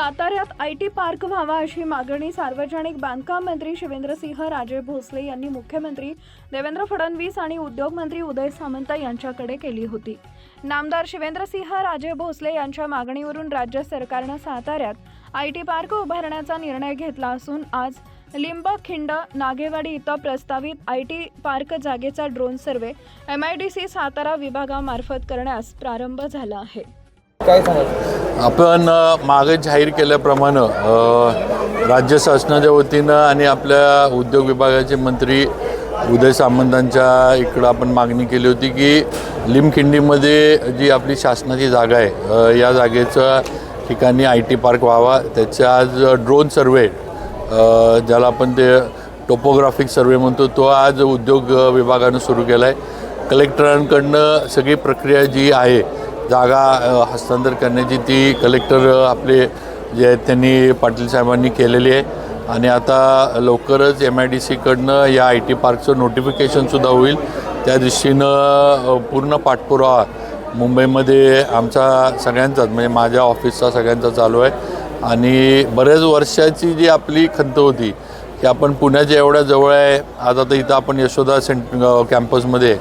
साताऱ्यात I T park व्हावा अशी मागणी सार्वजनिक बांधकाम मंत्री शिवेंद्रसिंह राजे भोसले यांनी मुख्यमंत्री देवेंद्र फडणवीस आणि उद्योगमंत्री उदय सामंत यांच्याकडे केली होती. नामदार शिवेंद्रसिंह राजे भोसले यांच्या मागणीवरून राज्य सरकारनं साताऱ्यात आय टी पार्क उभारण्याचा निर्णय घेतला असून आज लिंबखिंड नागेवाडी इथं प्रस्तावित आय टी पार्क जागेचा drone survey M I D C Satara विभागामार्फत करण्यास प्रारंभ झाला आहे. काय सांगाल? आपण मागे जाहीर केल्याप्रमाणे राज्य शासनाच्या वतीनं आणि आपल्या उद्योग विभागाचे मंत्री उदय सामंतांच्या इकडं आपण मागणी केली होती की लिमखिंडीमध्ये जी आपली शासनाची जागा आहे या जागेच्या ठिकाणी आय टी पार्क व्हावा. त्याच्या आज ड्रोन सर्वे ज्याला आपण ते टोपोग्राफिक सर्वे म्हणतो तो आज उद्योग विभागानं सुरू केला आहे कलेक्टरांकडनं सगळी प्रक्रिया जी आहे जागा हस्तांतर करण्याची ती कलेक्टर आपले जे आहेत त्यांनी पाटील साहेबांनी केलेली आहे. आणि आता लवकरच एम आय डी सीकडनं या आय टी पार्कचं नोटिफिकेशनसुद्धा होईल. त्या दृष्टीनं पूर्ण पाठपुरावा मुंबईमध्ये आमचा सगळ्यांचाच म्हणजे माझ्या ऑफिसचा सगळ्यांचा चालू आहे. आणि बऱ्याच वर्षाची जी आपली खंत होती की आपण पुण्याच्या एवढ्या जवळ आहे. आज आता इथं आपण यशोदा सेंट कॅम्पसमध्ये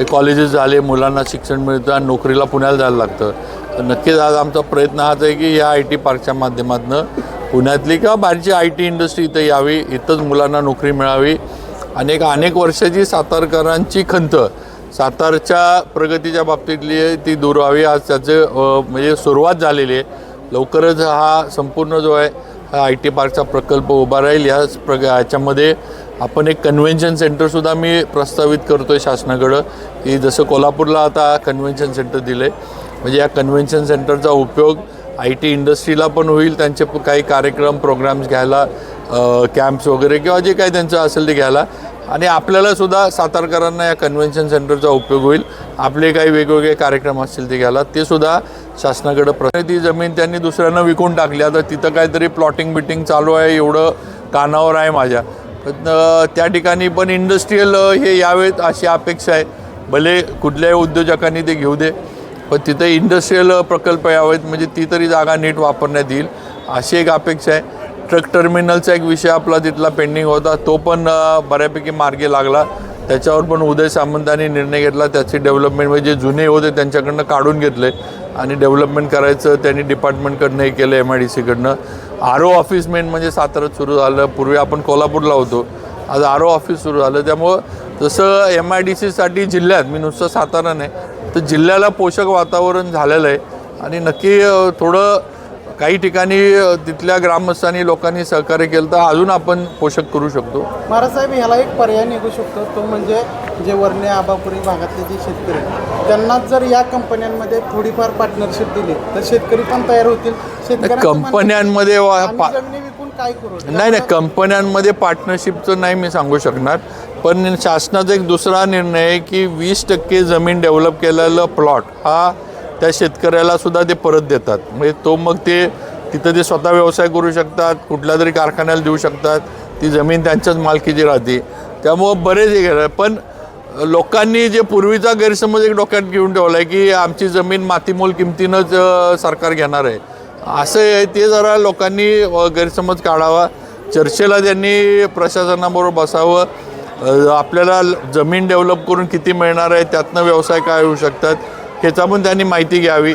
हे कॉलेजेस झाले मुलांना शिक्षण मिळतं आणि नोकरीला पुण्याला जायला लागतं. तर नक्कीच आज आमचा प्रयत्न हाच आहे की या आय टी पार्कच्या माध्यमातून पुण्यातली किंवा बाहेरची आय टी इंडस्ट्री इथं यावी इथंच मुलांना नोकरी मिळावी. आणि एक अनेक वर्षाची सातारकरांची खंत सातारच्या प्रगतीच्या बाबतीतली आहे ती दूर व्हावी आज त्याचं म्हणजे सुरुवात झालेली आहे. लवकरच हा संपूर्ण जो आहे हा आय टी पार्कचा प्रकल्प उभा राहील. याच प्र याच्यामध्ये आपण एक कन्व्हेन्शन सेंटरसुद्धा मी प्रस्तावित करतो आहे शासनाकडं. की जसं कोल्हापूरला आता कन्व्हेन्शन सेंटर दिलं आहे म्हणजे या कन्व्हेन्शन सेंटरचा उपयोग आय टी इंडस्ट्रीला पण होईल. त्यांचे काही कार्यक्रम प्रोग्राम्स घ्यायला कॅम्प्स वगैरे किंवा जे काही त्यांचं असेल ते घ्यायला. आणि आपल्याला सुद्धा सातारकरांना या कन्व्हेन्शन सेंटरचा उपयोग होईल. आपले काही वेगवेगळे कार्यक्रम असतील ते घ्यायला ते सुद्धा शासनाकडं प्रश्न ती जमीन त्यांनी दुसऱ्यांना विकून टाकली. आता तिथं काहीतरी प्लॉटिंग बिटिंग चालू आहे एवढं कानावर आहे माझ्या. त्या ठिकाणी पण इंडस्ट्रीयल हे यावेत अशी अपेक्षा आहे. भले कुठल्याही उद्योजकांनी ते घेऊ दे पण तिथं इंडस्ट्रीयल प्रकल्प यावेत म्हणजे ती तरी जागा नीट वापरण्यात येईल अशी एक अपेक्षा आहे. ट्रक टर्मिनलचा एक विषय आपला तिथला पेंडिंग होता. तो पण बऱ्यापैकी मार्गी लागला. त्याच्यावर पण उदय सामंतांनी निर्णय घेतला. त्याची डेव्हलपमेंट म्हणजे जे जुने होते त्यांच्याकडनं काढून घेतले. आणि डेव्हलपमेंट करायचं त्यांनी डिपार्टमेंटकडनं हे केलं एम आय डी सीकडनं आर ओ ऑफिस मेन म्हणजे सातारात सुरू झालं. पूर्वी आपण कोल्हापूरला होतो. आज आर ओ ऑफिस सुरू झालं. त्यामुळं जसं एम आय डी सीसाठी जिल्ह्यात मी नुसतं सातारा नाही तर जिल्ह्याला पोषक वातावरण झालेलं आहे. आणि नक्की थोडं काही ठिकाणी तिथल्या ग्रामस्थांनी लोकांनी सहकार्य केलं तर अजून आपण पोषक करू शकतो. महाराज साहेब ह्याला एक पर्याय निघू शकतो. तो म्हणजे जे वर्णे आबापुरी भागातले जे शेतकरी त्यांना जर या कंपन्यांमध्ये थोडीफार पार्टनरशिप दिली तर शेतकरी पण तयार होतील. कंपन्यांमध्ये विकून काय करू? नाही नाही कंपन्यांमध्ये पार्टनरशिपचं नाही मी सांगू शकणार पण शासनाचा एक दुसरा निर्णय आहे की वीस टक्के जमीन डेव्हलप केलेलं प्लॉट हा त्या शेतकऱ्याला सुद्धा ते परत देतात. म्हणजे तो मग ते तिथं ते स्वतः व्यवसाय करू शकतात कुठल्या तरी कारखान्याला देऊ शकतात. ती जमीन त्यांच्याच मालकीची राहते. त्यामुळं बरेच हे पण लोकांनी जे पूर्वीचा गैरसमज एक डोक्यात घेऊन ठेवला आहे की आमची जमीन मातीमोल किमतीनंच सरकार घेणार आहे. असं आहे ते जरा लोकांनी गैरसमज काढावा. चर्चेला त्यांनी प्रशासनाबरोबर बसावं. आपल्याला जमीन डेव्हलप करून किती मिळणार आहे त्यातनं व्यवसाय काय होऊ शकतात? ह्याचा पण त्यांनी माहिती घ्यावी.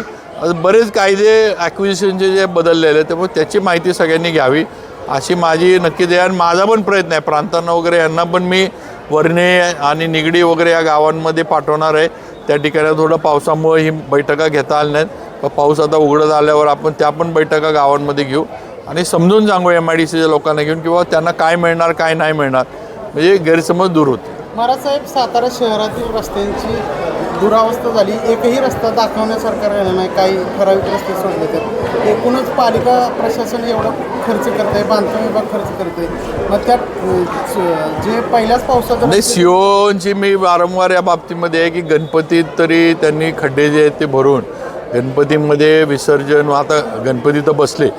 बरेच कायदे ॲक्विजिशनचे जे बदललेले आहेत त्यामुळे त्याची माहिती सगळ्यांनी घ्यावी. अशी माझी नक्कीच आहे आणि माझा पण प्रयत्न आहे. प्रांतांना वगैरे यांना पण मी वर्णे आणि निगडी वगैरे या गावांमध्ये पाठवणार आहे. त्या ठिकाणी थोडं पावसामुळे ही बैठका घेता आल्या नाहीत. पाऊस आता उघडत आल्यावर आपण त्या पण बैठका गावांमध्ये घेऊ. आणि समजून सांगू एम आय डी सीच्या लोकांना घेऊन किंवा त्यांना काय मिळणार काय नाही मिळणार. म्हणजे गैरसमज दूर होते महाराज साहेब सातारा शहरातील रस्त्यांची दुरावस्था झाली एकही रस्ता दाखवण्यासारखा राहिला नाही काही ठराविक रस्ते सोडले तर. एकूणच पालिका प्रशासन एवढं खर्च करत आहे बांधकाम विभाग खर्च करत आहे मग त्यात जे पहिल्याच पावसाचं नाही सीओची मी वारंवार या बाबतीमध्ये आहे की गणपतीत तरी त्यांनी खड्डे जे आहेत ते भरून गणपतीमध्ये विसर्जन आता गणपती तर बसले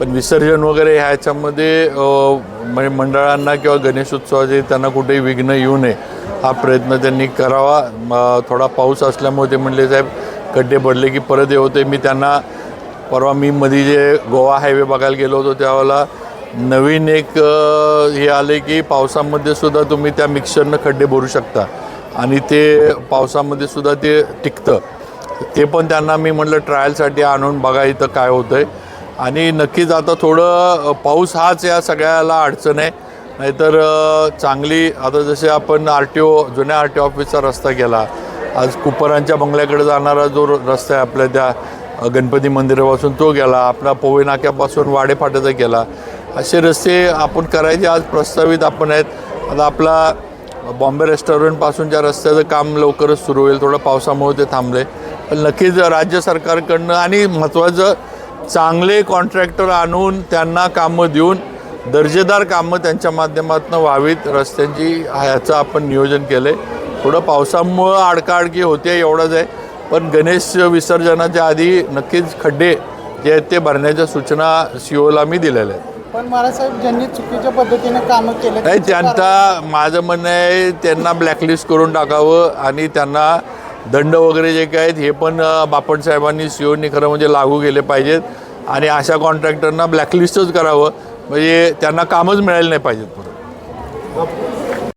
पण विसर्जन वगैरे ह्याच्यामध्ये म्हणजे मंडळांना किंवा गणेशोत्सवाचे त्यांना कुठेही विघ्न येऊ नये. हा प्रयत्न त्यांनी करावा. थोडा पाऊस असल्यामुळे ते म्हणले साहेब खड्डे पडले की परत हे मी त्यांना परवा मी मध्ये जे गोवा हायवे बघायला गेलो होतो त्यावेळेला नवीन एक हे आले की पावसामध्ये सुद्धा तुम्ही त्या मिक्सरनं खड्डे भरू शकता. आणि ते पावसामध्ये सुद्धा ते टिकतं. ते पण त्यांना मी म्हटलं ट्रायलसाठी आणून बघा इथं काय होतं आहे आणि नक्कीच आता थोडं पाऊस हाच या सगळ्याला अडचण आहे. नाहीतर चांगली आता जसे आपण आर टी ओ जुन्या आर टी ओ ऑफिसचा रस्ता गेला आज कुपरांच्या बंगल्याकडे जाणारा जो रस्ता आहे आपल्या त्या गणपती मंदिरापासून तो गेला आपला पोवे नाक्यापासून वाडे गेला असे रस्ते आपण करायचे आज प्रस्तावित आपण आहेत. आता आपला बॉम्बे रेस्टॉरंटपासूनच्या रस्त्याचं काम लवकरच सुरू होईल थोडं पावसामुळे ते थांबले पण नक्कीच राज्य सरकारकडनं आणि महत्त्वाचं चांगले कॉन्ट्रॅक्टर आणून त्यांना कामं देऊन दर्जेदार कामं त्यांच्या माध्यमातून व्हावीत रस्त्यांची ह्याचं आपण नियोजन केलं आहे थोडं पावसामुळं अडकाअडकी होते एवढंच आहे. पण गणेश विसर्जनाच्या आधी नक्कीच खड्डे जे आहेत ते भरण्याच्या सूचना सी ओला मी दिलेल्या आहेत. पण महाराजसाहेब ज्यांनी चुकीच्या पद्धतीने कामं केले नाही त्यांचा माझं म्हणणं आहे त्यांना ब्लॅकलिस्ट करून टाकावं आणि त्यांना दंड वगैरे जे काय आहेत हे पण बापट साहेबांनी सीओनी खरं म्हणजे लागू केले पाहिजेत. आणि अशा कॉन्ट्रॅक्टरना ब्लॅकलिस्टच करावं. म्हणजे त्यांना कामच मिळायला नाही पाहिजेत. परत